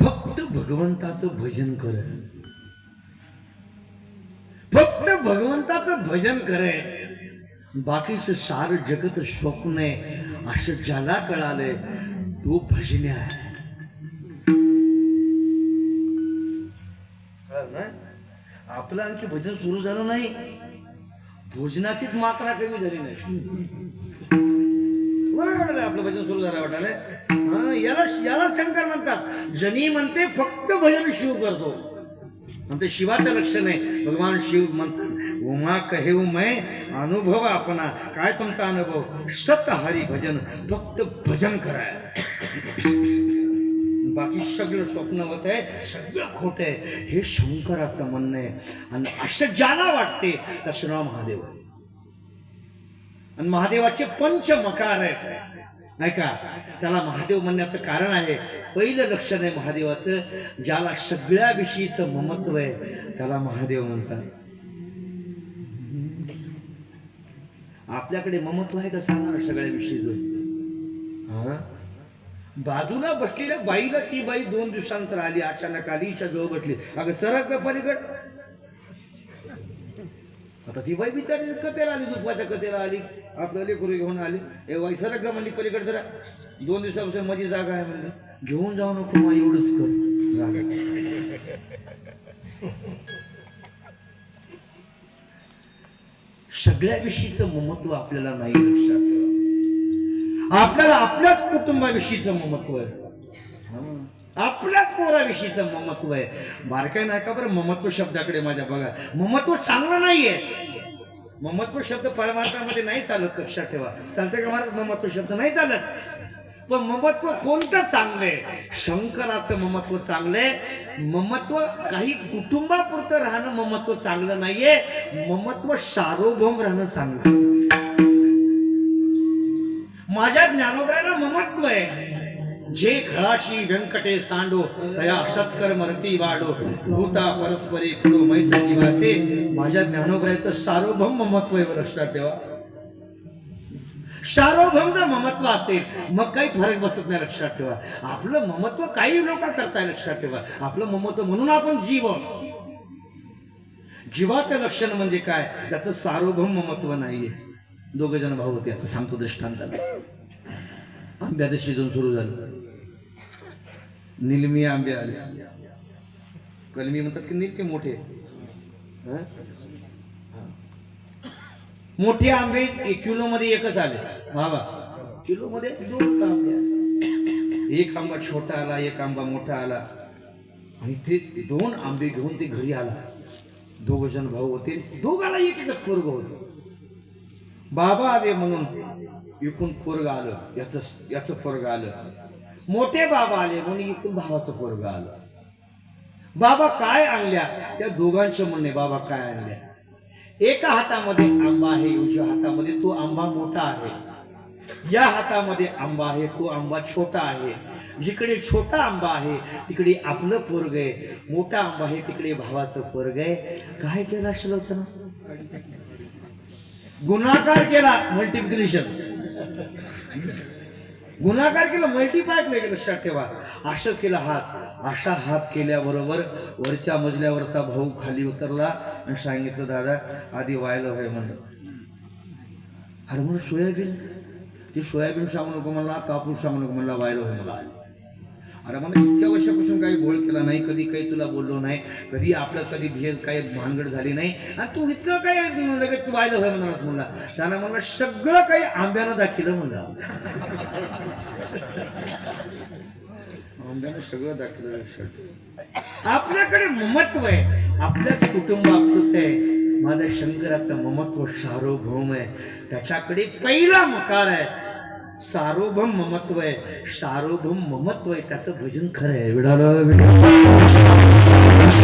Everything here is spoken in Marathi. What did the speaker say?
फक्त भगवंताचं भजन कर. फक्त भगवंताचं भजन करे. बाकीचं सार जगत स्वप्न आहे. असं ज्याला कळालंय तो भजने आहे. आपलं आणखी भजन सुरू झालं नाही. भोजनाचीच मात्रा कमी झाली नाही. बरं वाटलं आपलं भजन सुरू झालं वाटायला. याला याला शंकर म्हणतात. जनी म्हणते फक्त भजन शिव करतो. म्हणते शिवाचं लक्षण आहे. भगवान शिव म्हणतात उमा कहे उमय अनुभव आपणा. काय तुमचा अनुभव? सत हरी भजन फक्त भजन कराय बाकी सगळं स्वप्नवत आहे सगळं खोट आहे. हे शंकराचं म्हणणं आहे. आणि असं ज्याला वाटते तर श्रीराम महादेव. आहे आणि महादेवाचे पंच मकार आहेत. का? त्याला महादेव म्हणण्याचं कारण आहे पहिलं लक्षण आहे महादेवाचं ज्याला सगळ्या विषयीचं ममत्व आहे त्याला महादेव म्हणतात. आपल्याकडे ममत्व आहे का सांगणार सगळ्या विषयीचं हा? बाजूला बसलेल्या बाईला ती बाई दोन दिवसानंतर आली अचानक आली जवळ बसली. अगं सरक पलीकड? आता ती बाई बिचारी कथेला आली दुपारच्या कथेला आली. आपल्याला लेकरू घेऊन आली. ए बाई सरक का म्हणली पलीकडे जरा दोन दिवसापासून माझी जागा आहे म्हणली. घेऊन जाऊ नको मग एवढंच कर. जागा. सगळ्या विषयीचं ममत्व आपल्याला नाही लक्षात ठेवा आपल्याला आपल्याच कुटुंबाविषयीचं ममत्व आहे. आपल्याच पोराविषयीचं ममत्व आहे. बारकाय नाही का बरं ममत्व शब्दाकडे माझ्या बघा. ममत्व चांगलं नाहीये. ममत्व शब्द परमार्थामध्ये नाही चालत लक्षात ठेवा. चालतंय का महाराज? ममत्व शब्द नाही चालत. पण ममत्व कोणतं चांगलं आहे शंकराचं ममत्व चांगलं आहे ममत्व काही कुटुंबापुरतं राहणं ममत्व चांगलं नाहीये. ममत्व सार्वभौम राहणं चांगलं. माझ्या ज्ञानोबराला ममत्व आहे. जे घळाची व्यंकटे सांडो तया सत्कर्म मरती वाडो भूता परस्परे कुडो मैत्र जीवाचे माझ्या ज्ञानोबराचं सार्वभौम महत्त्व आहे लक्षात ठेवा. सार्वभौम ममत्व असेल मग काही फरक बसत नाही लक्षात ठेवा. आपलं ममत्व काही लोक करताय लक्षात ठेवा. आपलं ममत्व म्हणून आपण जीव जीवाचं लक्षण म्हणजे काय? त्याचं सार्वभौम ममत्व नाहीये. दोघ जण भाऊ होते आता सांगतो दृष्टांताला आंब्याचं शिजून सुरू झालं. निलमी आंबे आले. कलमी म्हणतात की निलके मोठे? मोठे आंबे एक किलो मध्ये एकच आले. बाबा किलो मध्ये दोन आंबे आले. एक आंबा छोटा आला एक आंबा मोठा आला. आणि ते दोन आंबे घेऊन ते घरी आला. दोघ जण भाऊ होते. दोघाला एक एकच पोरग होत. बाबा आले म्हणून इकून पोरग आलं. याच याच पोरग आलं. मोठे बाबा आले म्हणून इकडून भावाचं पोरग आलं. बाबा काय आणल्या? त्या दोघांचं म्हणणे बाबा काय आणल्या? एका हातामध्ये आंबा आहे उजव्या हातामध्ये तो आंबा मोठा आहे. या हातामध्ये आंबा आहे तो आंबा छोटा आहे. जिकडे छोटा आंबा आहे तिकडे आपलं पोरग आहे. मोठा आंबा आहे तिकडे भावाचं पोरग आहे. काय केलं असलं होतं ना? गुन्हाकार केला मल्टिप्लिकेशन गुणाकार केला मल्टीपाय केलं लक्षात ठेवा. असं केला हात. असा हात केल्याबरोबर वरच्या मजल्यावरचा भाऊ खाली उतरला आणि सांगितलं दादा आधी व्हायला व्हाय म्हणलं. अरे म्हणून सोयाबीन? ती सोयाबीन सांगू नको म्हणला कापूस सांगू नको म्हणला व्हायला होय मला अरे मला इतक्या वर्षापासून काही गोळ केला नाही कधी काही तुला बोललो नाही कधी आपलं कधी भेद काही भानगड झाली नाही. आणि तू इतकं काय लगेच तू व्हायला होय म्हणालास म्हणला. त्यानं म्हणला सगळं काही आंब्यानं दाखिलं म्हणलं. आंब्यानं सगळं दाखिलं लक्षात आपल्याकडे ममत्व आहे. आपल्याच कुटुंबापुरत आहे. माझ्या शंकराचं ममत्व सार्वभौम आहे. त्याच्याकडे पहिला मकार आहे. सार्वभौम ममत्व आहे सार्वभौम ममत्व आहे त्याचं भजन खरं आहे विडाला. विडा